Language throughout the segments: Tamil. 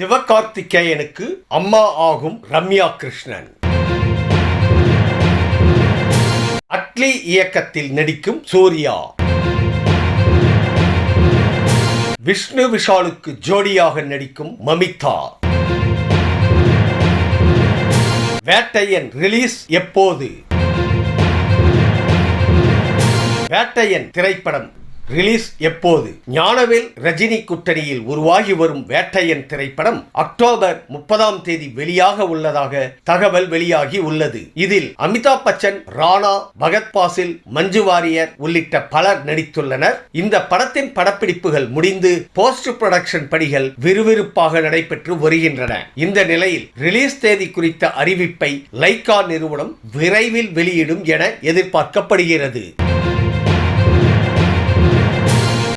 சிவகார்த்திகேயனுக்கு அம்மா ஆகும் ரம்யா கிருஷ்ணன். அட்லி இயக்கத்தில் நடிக்கும் சூர்யா. விஷ்ணு விஷாலுக்கு ஜோடியாக நடிக்கும் மமிதா. வேட்டையன் ரிலீஸ் எப்போது? வேட்டையன் திரைப்படம் ரிலீஸ் எப்போது? ஞானவேல் ரஜினி கூட்டணியில் உருவாகி வரும் வேட்டையன் திரைப்படம் அக்டோபர் முப்பதாம் தேதி வெளியாக உள்ளதாக தகவல் வெளியாகி உள்ளது. இதில் அமிதாப் பச்சன் ராணா பகத் பாசில் மஞ்சு வாரியர் உள்ளிட்ட பலர் நடித்துள்ளனர். இந்த படத்தின் படப்பிடிப்புகள் முடிந்து போஸ்ட் ப்ரொடக்ஷன் பணிகள் விறுவிறுப்பாக நடைபெற்று வருகின்றன. இந்த நிலையில் ரிலீஸ் தேதி குறித்த அறிவிப்பை லைகா நிறுவனம் விரைவில் வெளியிடும் என எதிர்பார்க்கப்படுகிறது.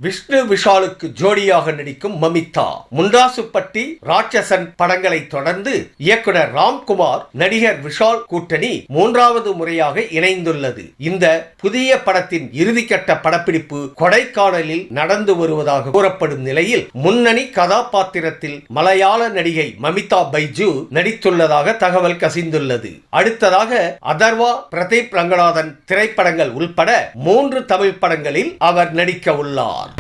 விஷ்ணு விஷாலுக்கு ஜோடியாக நடிக்கும் மமிதா. முண்டாசுப்பட்டி ராட்சசன் படங்களை தொடர்ந்து இயக்குனர் ராம்குமார் நடிகர் விஷால் கூட்டணி மூன்றாவது முறையாக இணைந்துள்ளது. இந்த புதிய படத்தின் இறுதிக்கட்ட படப்பிடிப்பு கொடைக்கானலில் நடந்து வருவதாக கூறப்படும் நிலையில் முன்னணி கதாபாத்திரத்தில் மலையாள நடிகை மமிதா பைஜு நடித்துள்ளதாக தகவல் கசிந்துள்ளது. அடுத்ததாக அதர்வா பிரதீப் ரங்கநாதன் திரைப்படங்கள் உள்பட மூன்று தமிழ் படங்களில் அவர் நடிக்க உள்ளார்.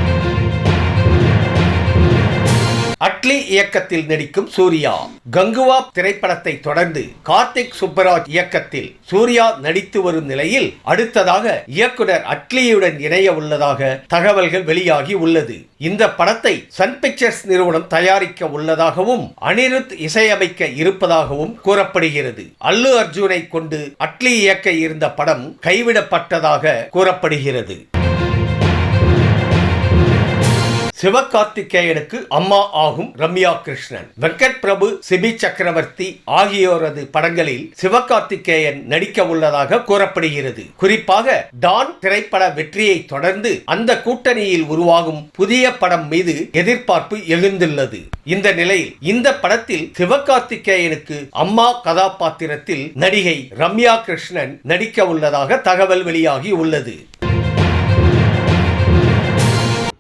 அட்லி இயக்கத்தில் நடிக்கும் சூர்யா. கங்குவா திரைப்படத்தை தொடர்ந்து கார்த்திக் சுப்பராஜ் இயக்கத்தில் சூர்யா நடித்து வரும் நிலையில் அடுத்ததாக இயக்குனர் அட்லியுடன் இணைய உள்ளதாக தகவல்கள் வெளியாகி உள்ளது. இந்த படத்தை சன் பிக்சர்ஸ் நிறுவனம் தயாரிக்க உள்ளதாகவும் அனிருத் இசையமைக்க இருப்பதாகவும் கூறப்படுகிறது. அல்லு அர்ஜுனை கொண்டு அட்லி இயக்க இருந்த படம் கைவிடப்பட்டதாக கூறப்படுகிறது. சிவகார்த்திகேயனுக்கு அம்மா ஆகும் ரம்யா கிருஷ்ணன். வெங்கட் பிரபு சிபி சக்கரவர்த்தி ஆகியோரது படங்களில் சிவகார்த்திகேயன் நடிக்க உள்ளதாக கூறப்படுகிறது. குறிப்பாக டான் திரைப்பட வெற்றியை தொடர்ந்து அந்த கூட்டணியில் உருவாகும் புதிய படம் மீது எதிர்பார்ப்பு எழுந்துள்ளது. இந்த நிலையில் இந்த படத்தில் சிவகார்த்திகேயனுக்கு அம்மா கதாபாத்திரத்தில் நடிகை ரம்யா கிருஷ்ணன் நடிக்க உள்ளதாக தகவல் வெளியாகி உள்ளது.